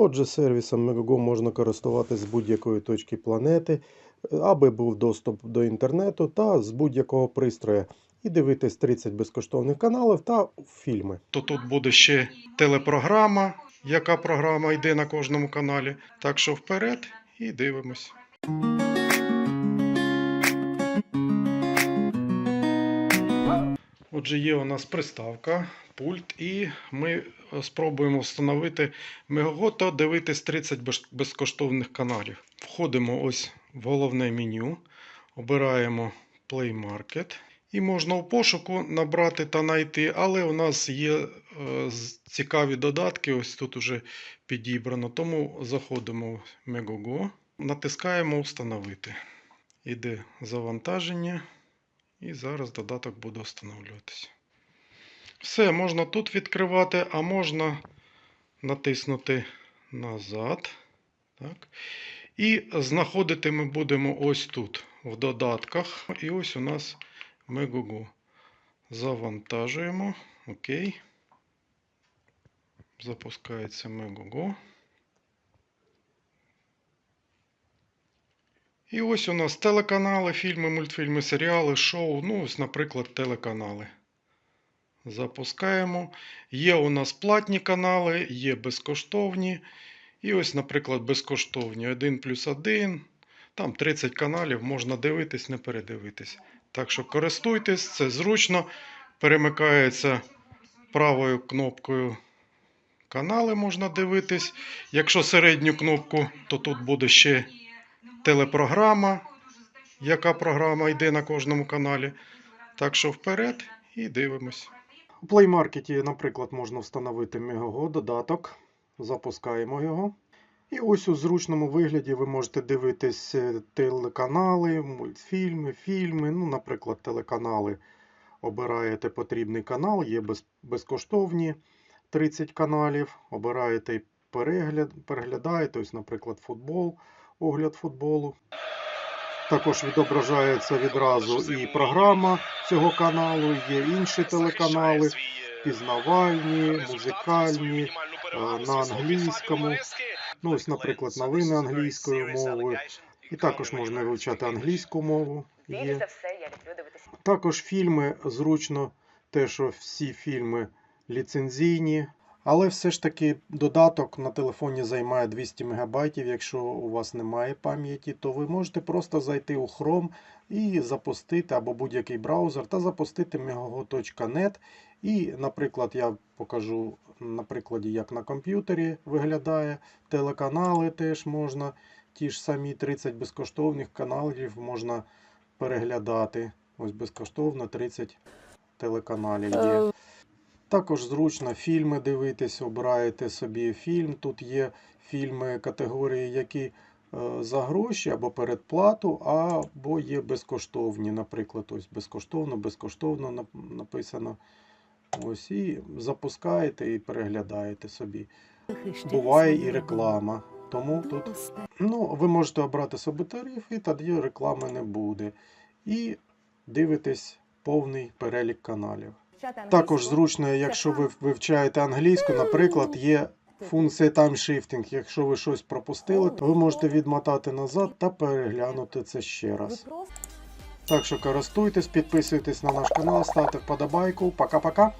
Отже, сервісом Megogo можна користуватись з будь-якої точки планети, аби був доступ до інтернету та з будь-якого пристрою. І дивитись 30 безкоштовних каналів та фільми. То тут буде ще телепрограма, яка програма йде на кожному каналі. Так що вперед і дивимось. Отже, є у нас приставка, пульт, і ми е, спробуємо встановити Megogo та дивитись 30 безкоштовних каналів. Входимо ось в головне меню, обираємо Play Market. І можна у пошуку набрати та знайти, але у нас є е, цікаві додатки, ось тут уже підібрано. Тому заходимо в Megogo, натискаємо Встановити. Іде завантаження, і зараз додаток буде встановлюватися. Все, можна тут відкривати, а можна натиснути назад. Так. І знаходити ми будемо ось тут, в додатках. І ось у нас Megogo. Завантажуємо. Окей. Запускається Megogo. І ось у нас телеканали, фільми, мультфільми, серіали, шоу. Ну, ось, наприклад, телеканали. Запускаємо. Є у нас платні канали, є безкоштовні. І ось, наприклад, безкоштовні 1 плюс 1. Там 30 каналів, можна дивитись, не передивитись. Так що користуйтесь, це зручно. Перемикається правою кнопкою канали можна дивитись. Якщо середню кнопку, то тут буде ще телепрограма, яка програма йде на кожному каналі. Так що вперед і дивимось. У Market, наприклад, можна встановити Megogo додаток. Запускаємо його. І ось у зручному вигляді ви можете дивитись е, телеканали, мультфільми, фільми. Ну, наприклад, телеканали. Обираєте потрібний канал, є без, безкоштовні 30 каналів. Обираєте перегляд, переглядаєте, ось, наприклад, футбол, огляд футболу. Також відображається відразу і програма цього каналу, є інші телеканали, пізнавальні, музикальні, е, на англійському. Ну, ось, наприклад, новини англійською мовою. І також можна вивчати англійську мову. Є. Також фільми зручно, те, що всі фільми ліцензійні. Але все ж таки додаток на телефоні займає 200 МБ. Якщо у вас немає пам'яті, то ви можете просто зайти у Chrome і запустити або будь-який браузер та запустити megogo.net. І, наприклад, я покажу на прикладі, як на комп'ютері виглядає. Телеканали теж можна. Ті ж самі 30 безкоштовних каналів можна переглядати. Ось безкоштовно 30 телеканалів є. Також зручно фільми дивитись, обираєте собі фільм. Тут є фільми категорії, які е, за гроші або передплату, або є безкоштовні. Наприклад, ось безкоштовно, безкоштовно написано. Ось і запускаєте і переглядаєте собі. Буває і реклама. Тому тут ну, ви можете обрати собі тариф, і тоді реклами не буде. І дивитесь повний перелік каналів. Також зручно, якщо ви вивчаєте англійську, наприклад, є функція таймшифтинг. Якщо ви щось пропустили, то ви можете відмотати назад та переглянути це ще раз. Так що користуйтесь, підписуйтесь на наш канал, ставте вподобайку. Пока-пока.